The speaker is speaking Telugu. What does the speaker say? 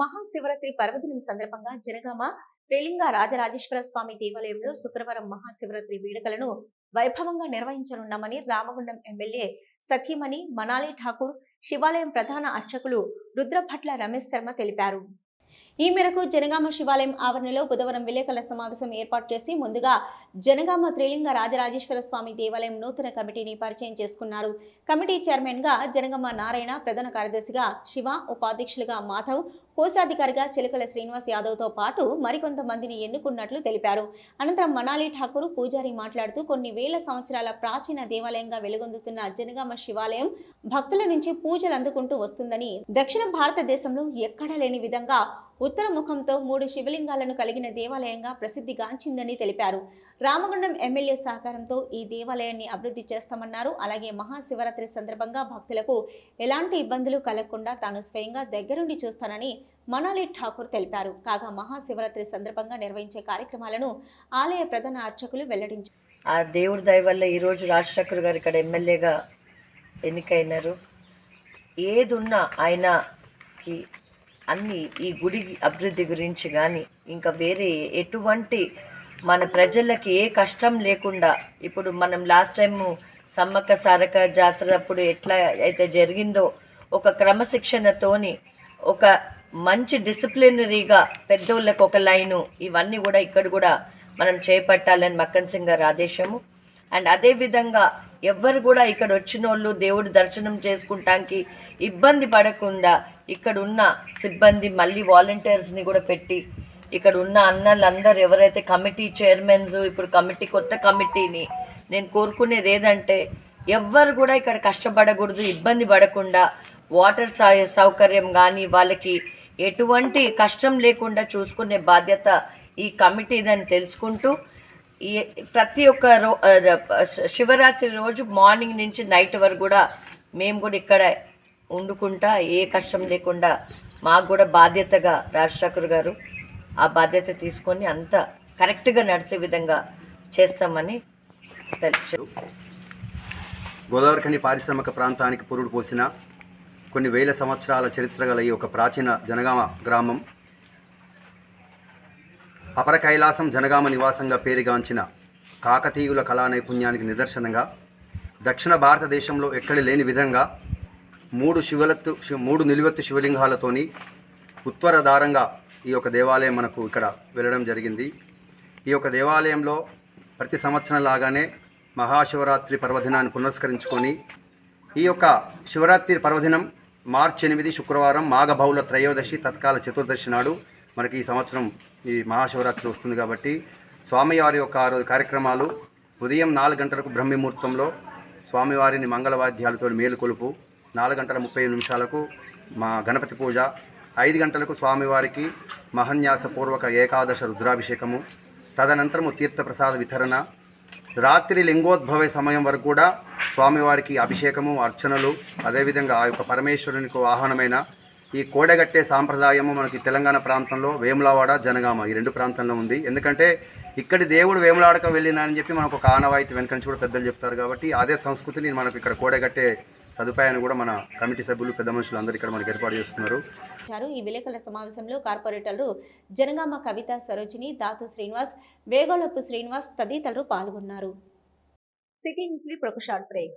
మహాశివరాత్రి పర్వదినం సందర్భంగా జనగామ త్రిలింగ రాజరాజేశ్వర స్వామి దేవాలయంలో శుక్రవారం మహాశివరాత్రి వేడుకలను వైభవంగా నిర్వహించనున్నామని రామగుండం ఎమ్మెల్యే సతీమణి మనాలి ఠాకూర్ శివాలయం ప్రధాన అర్చకులు రుద్రభట్ల రమేష్ శర్మ తెలిపారు. ఈ మేరకు జనగామ శివాలయం ఆవరణలో బుధవారం విలేకరుల సమావేశం ఏర్పాటు చేసి ముందుగా జనగామ త్రిలింగ రాజరాజేశ్వర స్వామి దేవాలయం నూతన కమిటీని పరిచయం చేసుకున్నారు. కమిటీ చైర్మన్గా జనగామ నారాయణ ప్రధాన కార్యదర్శిగా శివ ఉపాధ్యక్షులుగా మాధవ్ కోశాధికారిగా చిలకల శ్రీనివాస్ యాదవ్తో పాటు మరికొంతమందిని ఎన్నుకున్నట్లు తెలిపారు. అనంతరం మనాలి ఠాకూర్ పూజారి మాట్లాడుతూ కొన్ని వేల సంవత్సరాల ప్రాచీన దేవాలయంగా వెలుగొందుతున్న జనగామ శివాలయం భక్తుల నుంచి పూజలు అందుకుంటూ వస్తుందని దక్షిణ భారతదేశంలో ఎక్కడా లేని విధంగా ఉత్తర ముఖంతో మూడు శివలింగాలను కలిగిన దేవాలయంగా ప్రసిద్ధిగాంచిందని తెలిపారు. రామగుండం ఎమ్మెల్యే సహకారంతో ఈ దేవాలయాన్ని అభివృద్ధి చేస్తామన్నారు. అలాగే మహాశివరాత్రి సందర్భంగా భక్తులకు ఎలాంటి ఇబ్బందులు కలగకుండా తాను స్వయంగా దగ్గరుండి చూస్తానని మనాలి ఠాకూర్ తెలిపారు. కాగా మహాశివరాత్రి సందర్భంగా నిర్వహించే కార్యక్రమాలను ఆలయ ప్రధాన అర్చకులు వెల్లడించారు. ఆ దేవుడి దయ వల్ల ఈరోజు రాజశేఖర్ గారు ఇక్కడ ఎమ్మెల్యేగా ఎన్నికైనారు. ఏదున్నా ఆయనకి అన్ని ఈ గుడి అభివృద్ధి గురించి కానీ ఇంకా వేరే ఎటువంటి మన ప్రజలకి ఏ కష్టం లేకుండా ఇప్పుడు మనం లాస్ట్ టైము సమ్మక్క సారక జాతర అప్పుడు ఎట్లా అయితే జరిగిందో ఒక క్రమశిక్షణతోని ఒక మంచి డిసిప్లినరీగా పెద్దోళ్ళకు ఒక లైను ఇవన్నీ కూడా ఇక్కడ కూడా మనం చేపట్టాలని మక్కన్ సింగ్ గారు ఆదేశము. అండ్ అదేవిధంగా ఎవ్వరు కూడా ఇక్కడ వచ్చిన వాళ్ళు దేవుడు దర్శనం చేసుకుంటానికి ఇబ్బంది పడకుండా ఇక్కడ ఉన్న సిబ్బంది మళ్ళీ వాలంటీర్స్ని కూడా పెట్టి ఇక్కడ ఉన్న అన్నలందరూ ఎవరైతే కమిటీ చైర్మన్స్ ఇప్పుడు కమిటీ కొత్త కమిటీని నేను కోరుకునేది ఏదంటే ఎవ్వరు కూడా ఇక్కడ కష్టపడకూడదు ఇబ్బంది పడకుండా వాటర్ సౌ- సౌకర్యం కానీ వాళ్ళకి ఎటువంటి కష్టం లేకుండా చూసుకునే బాధ్యత ఈ కమిటీదని తెలుసుకుంటూ ఈ ప్రతి ఒక్క రో శివరాత్రి రోజు మార్నింగ్ నుంచి నైట్ వరకు కూడా మేము కూడా ఇక్కడ వండుకుంటా ఏ కష్టం లేకుండా మాకు కూడా బాధ్యతగా రాజశేఖర్ గారు ఆ బాధ్యత తీసుకొని అంత కరెక్ట్గా నడిచే విధంగా చేస్తామని తెలుసు గోదావరిఖని పారిశ్రామిక ప్రాంతానికి పురుడు పోసిన కొన్ని వేల సంవత్సరాల చరిత్ర గల ఈ ఒక ప్రాచీన జనగామ గ్రామం. అపర కైలాసం జనగామ నివాసంగా పేరుగాంచిన కాకతీయుల కళా నైపుణ్యానికి నిదర్శనంగా దక్షిణ భారతదేశంలో ఎక్కడ లేని విధంగా మూడు శివలత్తు మూడు నిలువెత్తు శివలింగాలతోని ఉత్తరధారంగా ఈ యొక్క దేవాలయం మనకు ఇక్కడ వెళ్ళడం జరిగింది. ఈ యొక్క దేవాలయంలో ప్రతి సంవత్సరం లాగానే మహాశివరాత్రి పర్వదినాన్ని పునస్కరించుకొని ఈ యొక్క శివరాత్రి పర్వదినం మార్చి ఎనిమిది శుక్రవారం మాఘబౌల త్రయోదశి తత్కాల చతుర్దశి నాడు మనకి ఈ సంవత్సరం ఈ మహాశివరాత్రి వస్తుంది కాబట్టి స్వామివారి యొక్క ఆ రోజు కార్యక్రమాలు ఉదయం నాలుగు గంటలకు బ్రహ్మముహూర్తంలో స్వామివారిని మంగళవాద్యాలతో మేలుకొలుపు నాలుగు గంటల ముప్పై నిమిషాలకు మా గణపతి పూజ ఐదు గంటలకు స్వామివారికి మహన్యాసపూర్వక ఏకాదశ రుద్రాభిషేకము తదనంతరము తీర్థప్రసాద వితరణ రాత్రి లింగోద్భవ సమయం వరకు కూడా స్వామివారికి అభిషేకము అర్చనలు అదేవిధంగా ఆ యొక్క పరమేశ్వరునికి వాహనమైన ఈ కోడగట్టే సాంప్రదాయము మనకి తెలంగాణ ప్రాంతంలో వేములవాడ జనగామ ఈ రెండు ప్రాంతంలో ఉంది. ఎందుకంటే ఇక్కడి దేవుడు వేములాడక వెళ్ళినానని చెప్పి మనకు ఒక ఆనవాయితీ వెనక నుంచి కూడా పెద్దలు చెప్తారు కాబట్టి అదే సంస్కృతిని మనకు ఇక్కడ కోడగట్టే సదుపాయాన్ని కూడా మన కమిటీ సభ్యులు పెద్ద మనుషులు అందరూ ఇక్కడ మనకి ఏర్పాటు చేస్తున్నారు. చేశారు ఈ విలేకరుల సమావేశంలో కార్పొరేటర్లు జనగామ కవిత సరోజిని దాతు శ్రీనివాస్ వేగోళపు శ్రీనివాస్ తదితరులు పాల్గొన్నారు. సిటీ న్యూస్ ఇప్పుడు బ్రేక్.